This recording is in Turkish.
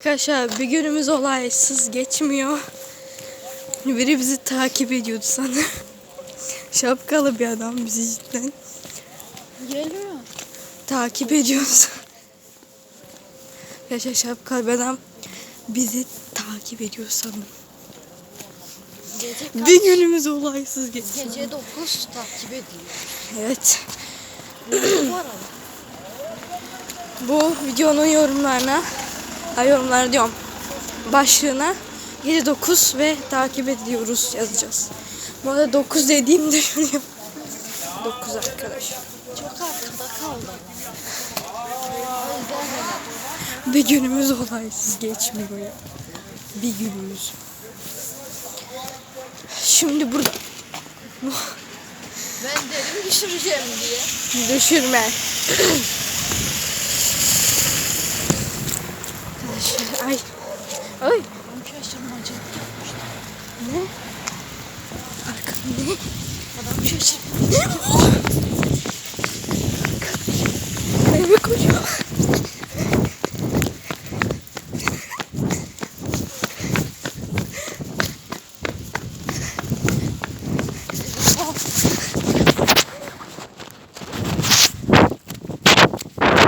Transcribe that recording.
Arkadaşlar bir günümüz olaysız geçmiyor. Biri bizi takip ediyordu sanırım. Şapkalı bir adam bizi cidden Geliyor. takip ediyordu. Arkadaşlar şapkalı bir adam bizi takip ediyor sanırım. Gece Bir günümüz olaysız geçiyor. Gece 9 takip ediyor. Evet. Bu videonun yorumlarına, ha yorumlar diyorum, başlığına 7-9 ve takip ediyoruz yazacağız. Bu arada 9 dediğimi düşünüyorum. 9 arkadaş. Çok arkada kaldı. O yüzden öyle. Bir günümüz olaysız geçmiyor ya. Bir günümüz. Şimdi burada Ben dedim düşüreceğim diye. düşürme. ay. Ay. Ben şaşırmacı yapmıştım. Ne? Arkam ne? Adam şaşırmacı.